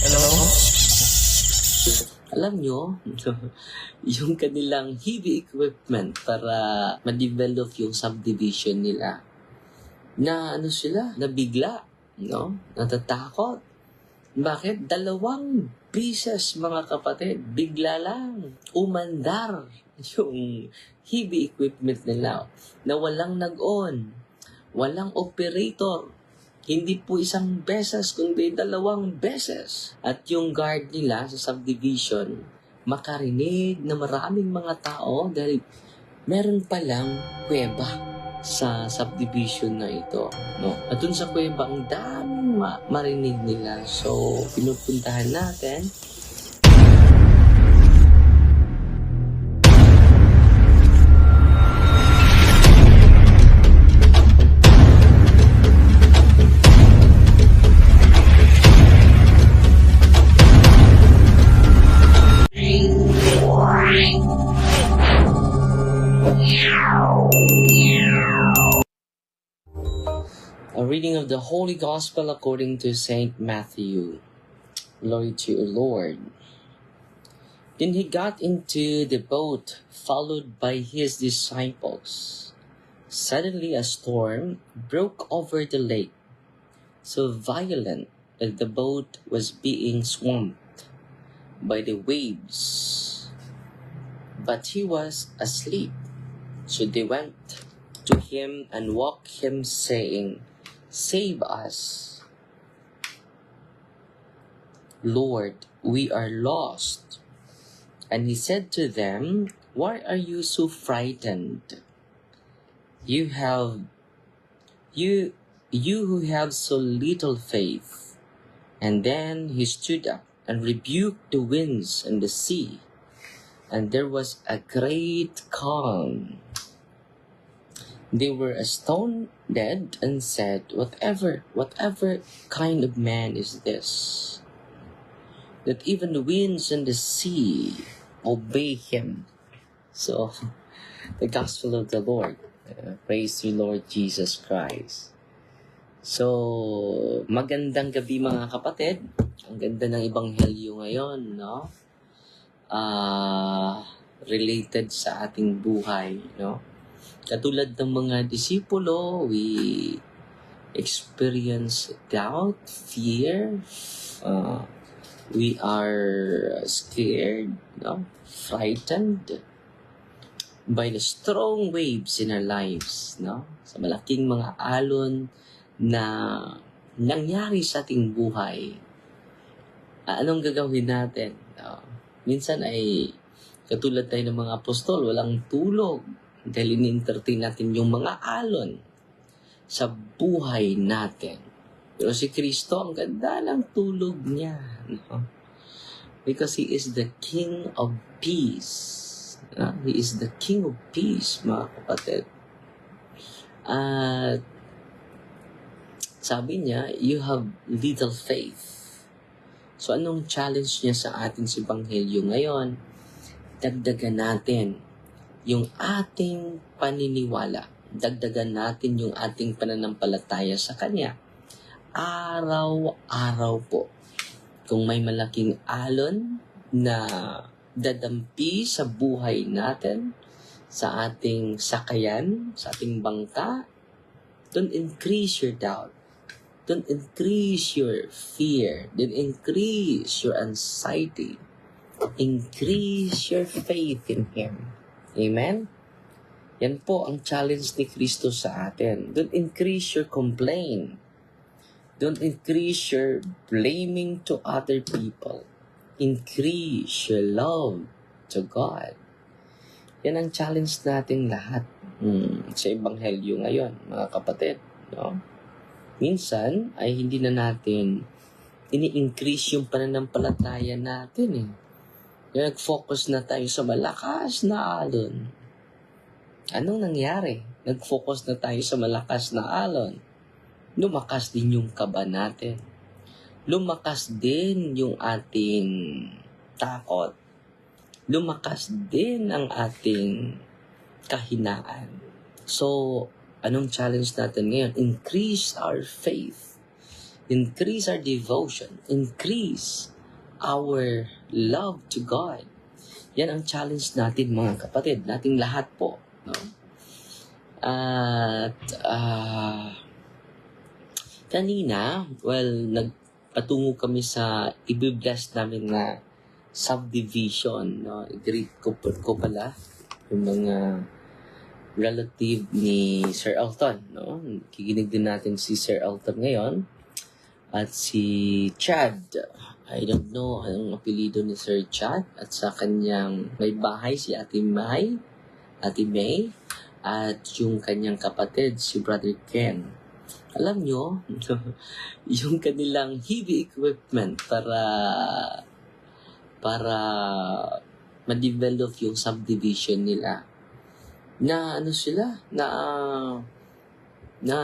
Hello? Alam nyo, yung kanilang heavy equipment para ma-develop yung subdivision nila, na ano sila, nabigla, no? Natatakot. Bakit? Dalawang beses, mga kapatid, bigla lang, umandar yung heavy equipment nila na walang nag-on, walang operator, hindi po isang beses, kundi dalawang beses. At yung guard nila sa subdivision, makarinig na maraming mga tao dahil meron palang kuweba sa subdivision na ito. No? At dun sa kuweba, ang daming ma- marinig nila. So, pinupuntahan natin. Reading of the Holy Gospel according to St. Matthew. Glory to you, Lord. Then he got into the boat, followed by his disciples. Suddenly a storm broke over the lake, so violent that the boat was being swamped by the waves. But he was asleep. So they went to him and woke him, saying, Save us. Lord, we are lost. And he said to them, Why are you so frightened? You have you you who have so little faith. And then he stood up and rebuked the winds and the sea, and there was a great calm. They were astounded and said, Whatever, whatever kind of man is this? That even the winds and the sea obey him. So, the gospel of the Lord. Uh, praise you, Lord Jesus Christ. So, magandang gabi mga kapatid. Ang ganda ng Ebanghelyo ngayon, no? Ah, related sa ating buhay, no? Katulad ng mga disipulo, we experience doubt, fear, uh, we are scared, no? frightened by the strong waves in our lives, no? Sa malaking mga alon na nangyari sa ating buhay. Ah, anong gagawin natin? No? minsan ay katulad tayo ng mga apostol, walang tulog dahil ini-entertain natin yung mga alon sa buhay natin. Pero si Kristo, ang ganda ng tulog niya. No? Because He is the King of Peace. No? He is the King of Peace, mga kapatid. At sabi niya, you have little faith. So anong challenge niya sa atin sa Ebanghelyo ngayon? Dagdagan natin yung ating paniniwala. Dagdagan natin yung ating pananampalataya sa Kanya. Araw-araw po. Kung may malaking alon na dadampi sa buhay natin, sa ating sakayan, sa ating bangka, don't increase your doubt. Don't increase your fear. Don't increase your anxiety. Increase your faith in Him. Amen? Yan po ang challenge ni Kristo sa atin. Don't increase your complaint. Don't increase your blaming to other people. Increase your love to God. Yan ang challenge nating lahat hmm, sa Ebanghelyo ngayon, mga kapatid. No? minsan ay hindi na natin ini-increase yung pananampalataya natin eh. Nag-focus na tayo sa malakas na alon. Anong nangyari? Nag-focus na tayo sa malakas na alon. Lumakas din yung kaba natin. Lumakas din yung ating takot. Lumakas din ang ating kahinaan. So, Anong challenge natin ngayon? Increase our faith. Increase our devotion. Increase our love to God. Yan ang challenge natin mga kapatid, nating lahat po. No? At ah kanina, well, nagpatungo kami sa ibibless namin na subdivision. No? I-greet ko, ko pala yung mga relative ni Sir Elton. No? Kikinig din natin si Sir Elton ngayon. At si Chad. I don't know anong apelido ni Sir Chad. At sa kanyang may bahay si Ate May. Ate May. At yung kanyang kapatid, si Brother Ken. Alam nyo, yung kanilang heavy equipment para para ma-develop yung subdivision nila na ano sila na na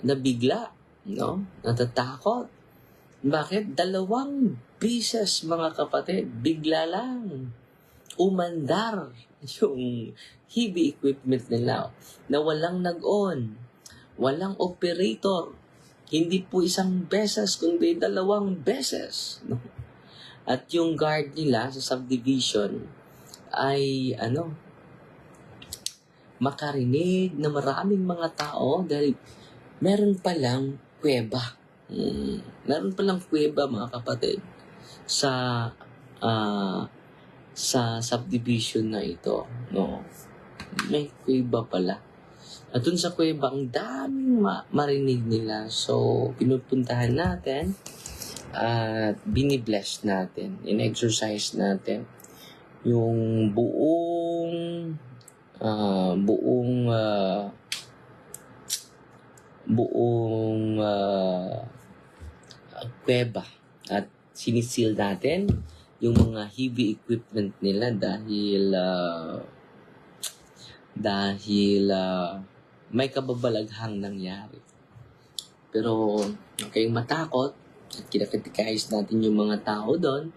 nabigla no natatakot bakit dalawang pieces mga kapatid bigla lang umandar yung heavy equipment nila na walang nag-on walang operator hindi po isang beses kundi dalawang beses no? at yung guard nila sa subdivision ay ano makarinig na maraming mga tao dahil meron palang kuweba. Hmm, meron palang kuweba mga kapatid sa ah, sa subdivision na ito. No? May kuweba pala. At dun sa kuweba, ang daming ma- marinig nila. So, pinupuntahan natin at binibless natin, in-exercise natin yung buong ah, buong ah, buong ah, kuweba at sinisil natin yung mga heavy equipment nila dahil ah, dahil ah, may kababalaghang nangyari. Pero huwag kayong matakot at kinakatikais natin yung mga tao doon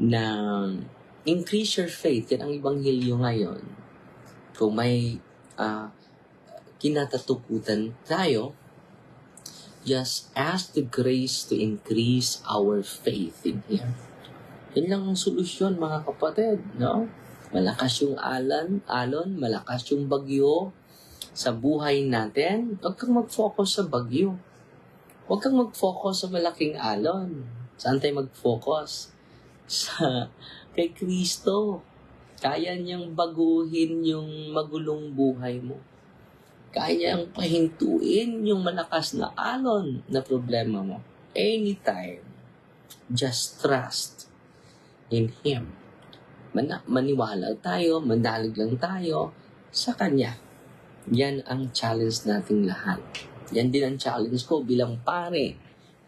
na increase your faith. Yan ang ibanghilyo ngayon. Kung may ah, kinatatukutan tayo, just ask the grace to increase our faith in Him. Yan lang ang solusyon mga kapatid, no? Malakas yung alan, alon, malakas yung bagyo sa buhay natin. Huwag kang mag-focus sa bagyo. Huwag kang mag-focus sa malaking alon. Saan tayo mag-focus? Sa kay Kristo. Kaya niyang baguhin yung magulong buhay mo. Kaya niyang pahintuin yung malakas na alon na problema mo. Anytime. Just trust in Him. Mana- maniwala tayo, manalig lang tayo sa Kanya. Yan ang challenge nating lahat. Yan din ang challenge ko bilang pare.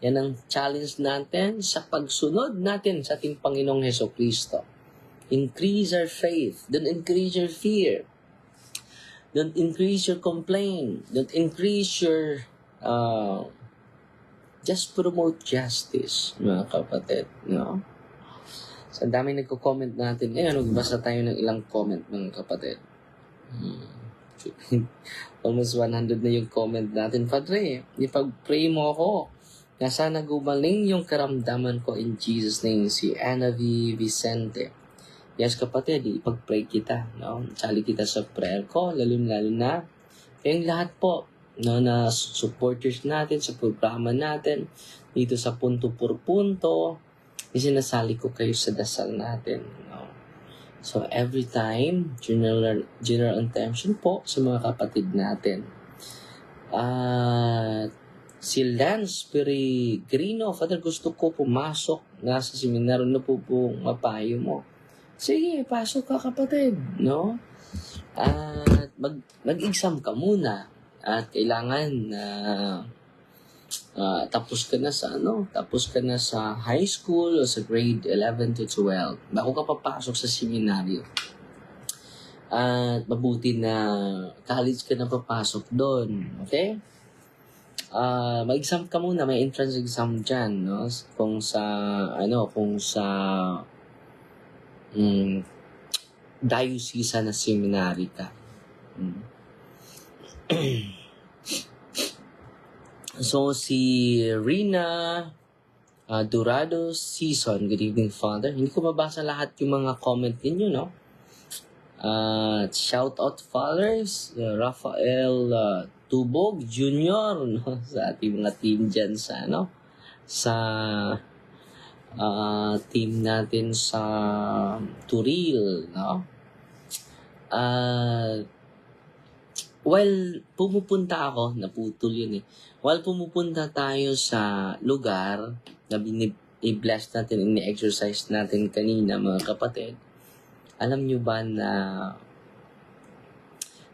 Yan ang challenge natin sa pagsunod natin sa ating Panginoong Heso Kristo. Increase our faith. Don't increase your fear. Don't increase your complaint. Don't increase your... Uh, just promote justice, mga kapatid. No? So, ang dami nagko-comment natin. Ngayon, magbasa tayo ng ilang comment, mga kapatid. Hmm. Almost 100 na yung comment natin. Padre, ipag-pray mo ako na sana gumaling yung karamdaman ko in Jesus name. Si Anna V. Vicente. Yes, kapatid, ipag-pray kita. No? Sali kita sa prayer ko, lalo-lalo na. Kayong lahat po, no, na supporters natin sa programa natin, dito sa punto por punto, isinasali ko kayo sa dasal natin. No? So, every time, general, general intention po sa mga kapatid natin. At si Lance Peregrino, Father, gusto ko pumasok nga sa seminaryo na po po mapayo mo. Sige, pasok ka kapatid, no? At mag, mag-exam ka muna. At kailangan na ah, tapos ka na sa ano, tapos ka na sa high school o sa grade 11 to 12 bago ka papasok sa seminaryo. At mabuti na college ka na papasok doon, okay? Ah, mag-exam ka muna, may entrance exam diyan, no? Kung sa ano, kung sa mm, diocese na seminary ka. Mm. so, si Rina uh, Durado Season, good evening, Father. Hindi ko mabasa lahat yung mga comment ninyo, no? Uh, shout out fathers, uh, Rafael uh, Tubog Jr. No? sa ating mga team dyan sa ano sa uh, team natin sa Turil, no? Uh, while pumupunta ako, naputol yun eh. While pumupunta tayo sa lugar na i-bless natin, ini-exercise natin kanina mga kapatid, alam nyo ba na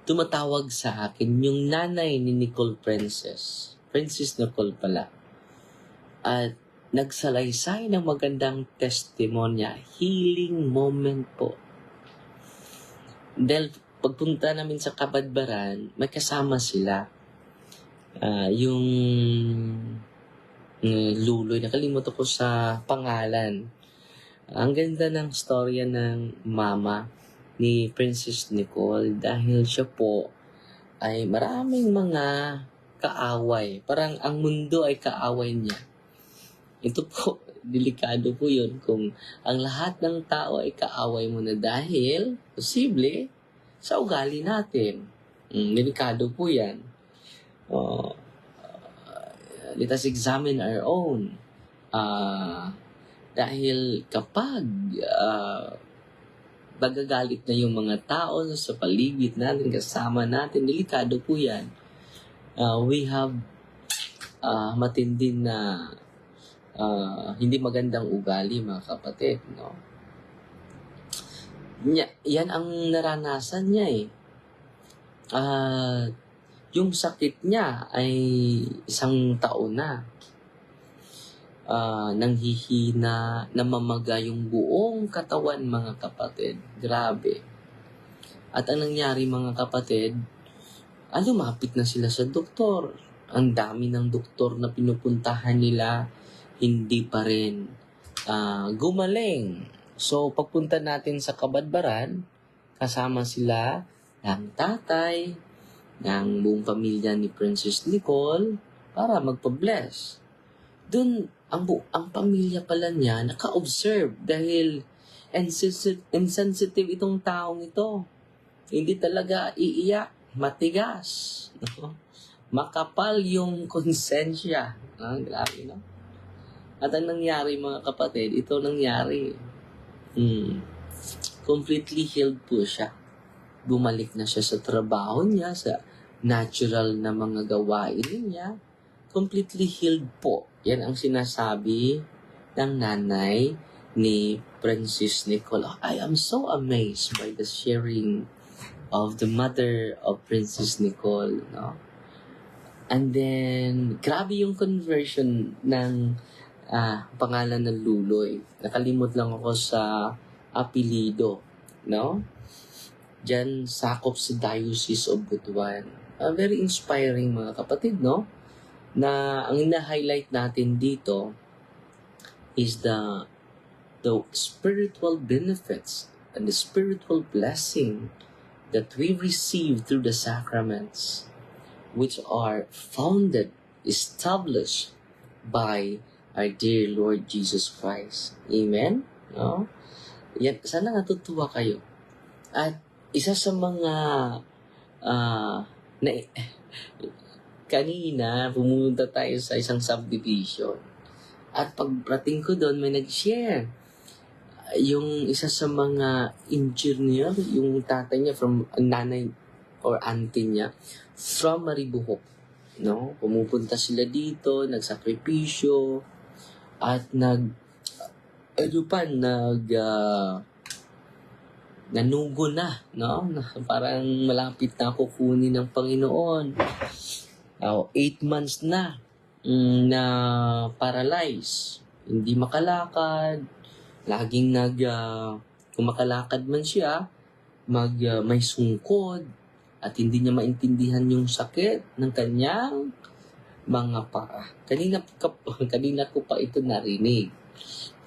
tumatawag sa akin yung nanay ni Nicole Princess. Princess Nicole pala. At nagsalaysay ng magandang testimonya, healing moment po. Dahil pagpunta namin sa Kabadbaran, may kasama sila. Ah, yung uh, luloy, nakalimutan ko sa pangalan. Ang ganda ng storya ng mama ni Princess Nicole dahil siya po ay maraming mga kaaway. Parang ang mundo ay kaaway niya. Ito po, delikado po yun kung ang lahat ng tao ay kaaway mo na dahil, posible, sa ugali natin. Mm, delikado po yan. Uh, let us examine our own. Ah... Dahil kapag uh, na yung mga tao sa paligid natin, kasama natin, delikado po yan. Uh, we have uh, matindi na uh, hindi magandang ugali, mga kapatid. No? Yan ang naranasan niya eh. Uh, yung sakit niya ay isang taon na uh, nanghihina, namamaga yung buong katawan mga kapatid. Grabe. At ang nangyari mga kapatid, ah, lumapit na sila sa doktor. Ang dami ng doktor na pinupuntahan nila, hindi pa rin uh, gumaling. So, pagpunta natin sa Kabadbaran, kasama sila ng tatay, ng buong pamilya ni Princess Nicole, para magpa-bless. Doon, ang, bu- ang pamilya pala niya naka-observe dahil insensitive, insensitive itong taong ito. Hindi talaga iiyak, matigas. Makapal yung konsensya. Ah, grabe, no? At ang nangyari mga kapatid, ito nangyari. Hmm. Completely healed po siya. Bumalik na siya sa trabaho niya, sa natural na mga gawain niya. Completely healed po yan ang sinasabi ng nanay ni Princess Nicole. I am so amazed by the sharing of the mother of Princess Nicole. No? And then, grabe yung conversion ng ah, pangalan ng Luloy. Nakalimot lang ako sa apelido. No? Diyan, sakop sa Diocese of Butuan. Uh, very inspiring mga kapatid, no? na ang ina-highlight natin dito is the the spiritual benefits and the spiritual blessing that we receive through the sacraments which are founded established by our dear Lord Jesus Christ. Amen? No? Yan, sana natutuwa kayo. At isa sa mga uh, na, kanina, pumunta tayo sa isang subdivision. At pagprating ko doon, may nag-share. Yung isa sa mga engineer, yung tatay niya from nanay or auntie niya, from Maribuhok. No? Pumupunta sila dito, nagsakripisyo, at nag, ano pa, nag, uh, nanugo na, no? Parang malapit na ako kunin ng Panginoon uh, eight months na mm, na paralyzed. Hindi makalakad. Laging nag, uh, kung makalakad man siya, mag, uh, may sungkod at hindi niya maintindihan yung sakit ng kanyang mga paa. Kanina, kanina ko pa ito narinig.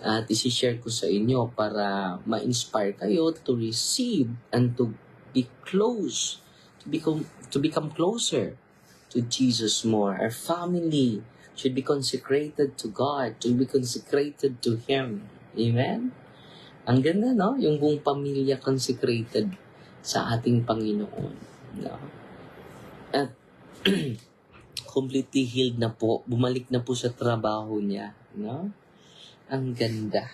At isi-share ko sa inyo para ma-inspire kayo to receive and to be close to become to become closer to Jesus more. Our family should be consecrated to God, to be consecrated to Him. Amen? Ang ganda, no? Yung buong pamilya consecrated sa ating Panginoon. No? At completely healed na po. Bumalik na po sa trabaho niya. No? Ang ganda.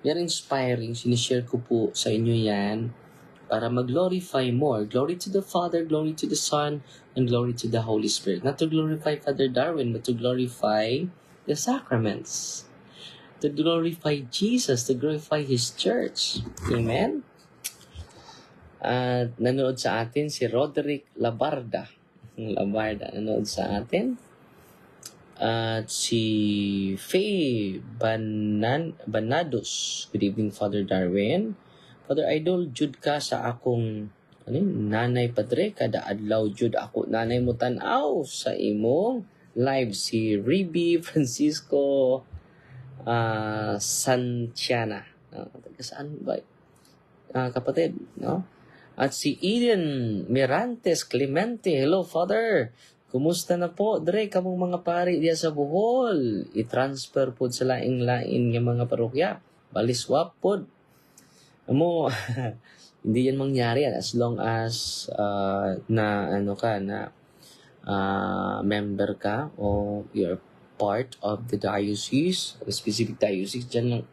Very inspiring. Sinishare ko po sa inyo yan para mag-glorify more. Glory to the Father, glory to the Son, and glory to the Holy Spirit. Not to glorify Father Darwin, but to glorify the sacraments. To glorify Jesus, to glorify His church. Amen? At nanood sa atin si Roderick Labarda. Labarda, nanood sa atin. At si Faye Banan Banados. Good evening, Father Darwin. Father Idol, jud ka sa akong ano nanay padre, kada adlaw jud ako nanay mo tanaw sa imo live si Riby Francisco uh, Santiana. Uh, saan ba? Ah, kapatid, no? At si Eden Mirantes Clemente. Hello, Father. Kumusta na po? Dre, kamong mga pari diya sa Bohol. I-transfer po sa laing-lain ng mga parokya. Baliswap po. Amo, hindi yan mangyari as long as uh, na ano ka na uh, member ka o you're part of the diocese, a specific diocese, dyan lang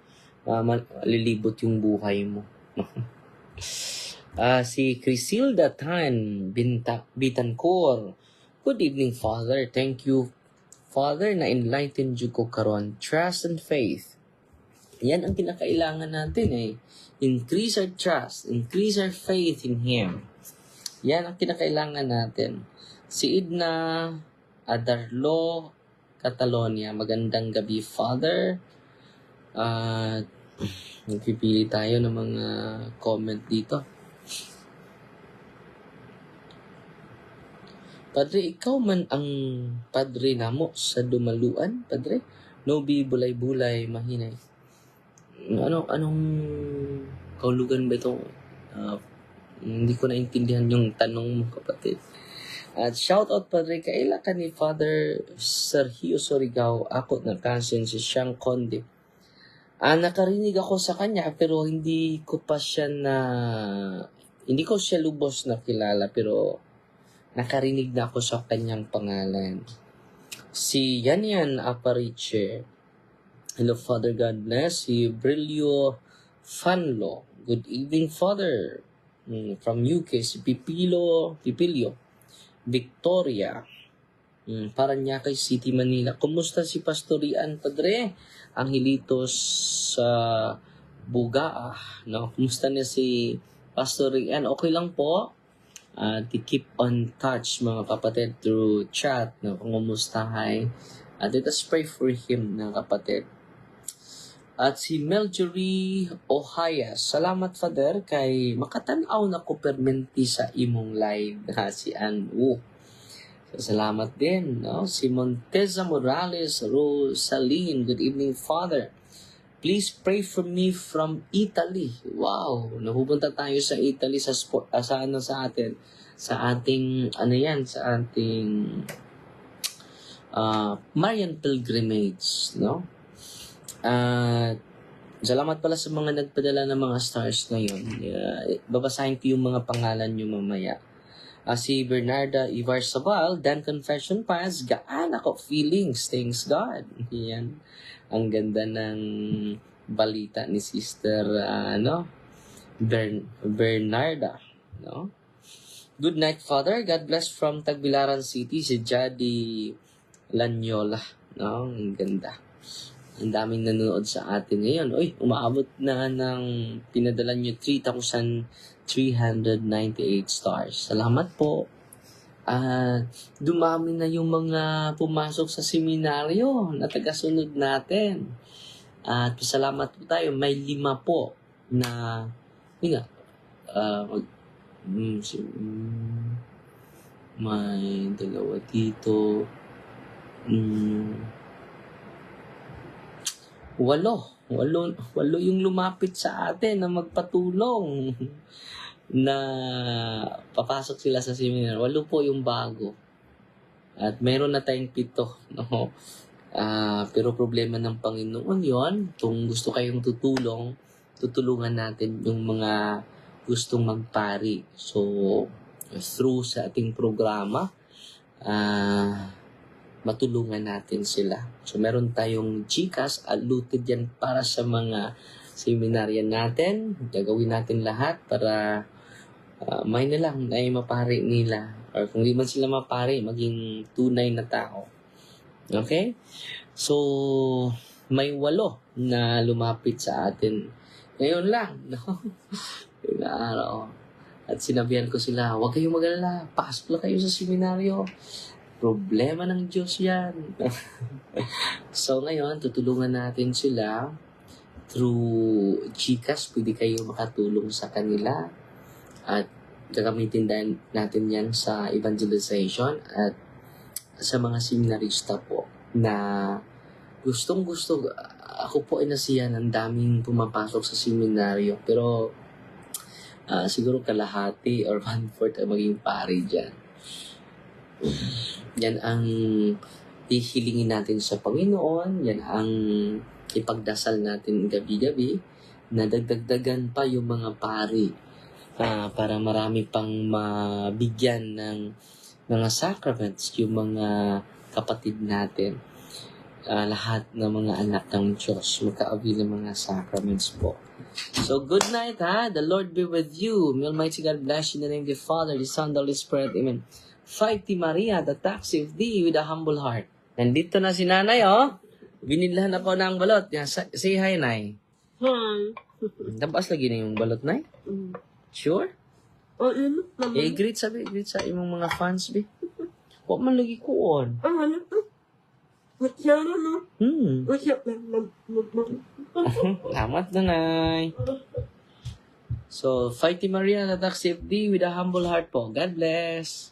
uh, malilibot yung buhay mo. uh, si Crisilda Tan Binta, Bitancor. Good evening, Father. Thank you, Father, na enlighten you ko karon. Trust and faith. Yan ang kinakailangan natin eh. Increase our trust, increase our faith in Him. Yan ang kinakailangan natin. Si Idna Adarlo Catalonia. Magandang gabi, Father. Uh, nagpipili tayo ng mga comment dito. Padre, ikaw man ang padre namo sa dumaluan, padre. No be bulay-bulay, mahinay. Ano, anong kaulugan ba ito? Uh, hindi ko naintindihan yung tanong mo, kapatid. At shout out Padre, kaila ka ni Father Sergio Sorigao, ako na cousin si Siang Conde. Ah, nakarinig ako sa kanya pero hindi ko pa siya na hindi ko siya lubos na kilala pero nakarinig na ako sa kanyang pangalan. Si Yanyan Apariche. Hello Father, God bless. Si Brilio Fanlo. Good evening Father. Mm, from UK, si Pipilo, Pipilio. Victoria. Mm, Paranaque City, Manila. Kumusta si Pastorian Padre? Angelitos sa Bugaa. No? Kumusta niya si Pastorian? Okay lang po. Uh, to keep on touch mga kapatid through chat. No? Kung kumustahay. At let us pray for him na kapatid. At si Meljory Ohaya. Salamat, Father, kay makatanaw na ko permenti sa imong live ha, si Ann. So, salamat din. No? Si Monteza Morales Rosaline. Good evening, Father. Please pray for me from Italy. Wow, napupunta tayo sa Italy sa sport, uh, sa ano sa atin, sa ating ano yan, sa ating uh, Marian pilgrimage, no? Uh, salamat pala sa mga nagpadala ng mga stars ngayon. Uh, babasahin ko yung mga pangalan nyo mamaya. Uh, si Bernarda Ivar Sabal, Dan Confession Pass, gaan ako feelings, thanks God. Yan. Ang ganda ng balita ni Sister uh, ano, Bern Bernarda. No? Good night, Father. God bless from Tagbilaran City, si Jadi Lanyola. No? Ang ganda. Ang daming nanonood sa atin ngayon. Uy, umaabot na ng pinadala nyo 3,398 stars. Salamat po. At uh, dumami na yung mga pumasok sa seminaryo na tagasunod natin. At uh, salamat po tayo. May lima po na, yun nga, uh, may dalawa dito. Mm, walo. Walo, walo yung lumapit sa atin na magpatulong. na papasok sila sa seminar. Walo po yung bago. At meron na tayong pito. No? Ah, pero problema ng Panginoon yon Kung gusto kayong tutulong, tutulungan natin yung mga gustong magpari. So, through sa ating programa, ah, matulungan natin sila. So, meron tayong GCAS, allotted yan para sa mga seminaryan natin. Gagawin natin lahat para ah, may na lang na mapari nila. Or kung di man sila mapari, maging tunay na tao. Okay? So, may walo na lumapit sa atin. Ngayon lang, no? Yung araw. At sinabihan ko sila, huwag kayong mag-alala, pasok lang kayo sa seminaryo. Problema ng Diyos yan. so ngayon, tutulungan natin sila through GCash. Pwede kayo makatulong sa kanila. At gagamitin din natin yan sa evangelization at sa mga seminarista po na gustong gusto ako po ay nasiyan ang daming pumapasok sa seminaryo pero ah, siguro kalahati or one-fourth ay maging pari dyan. Yan ang hihilingin natin sa Panginoon. Yan ang ipagdasal natin gabi-gabi na dagdagdagan pa yung mga pari ah, para marami pang mabigyan ng mga sacraments yung mga kapatid natin. Ah, lahat ng mga anak ng Diyos magka-avail ng mga sacraments po. So, good night ha. The Lord be with you. May Almighty God bless you in the name of the Father, the Son, the Holy Spirit. Amen. Fight Maria, the taxi of thee with a humble heart. Nandito na si nanay, oh. Binilhan ako ng balot. Sa- say hi, nay. Hi. Tapos lagi na yung balot, nay. Mm. Sure? O, init naman. Eh, greet sabi, greet sa imong mga fans, be. Huwag man lagi kuon. Ang hanap ko. What's yan, ano? Hmm. What's mag- Salamat na, nay. So, Fighty Maria, of thee with a humble heart po. God bless.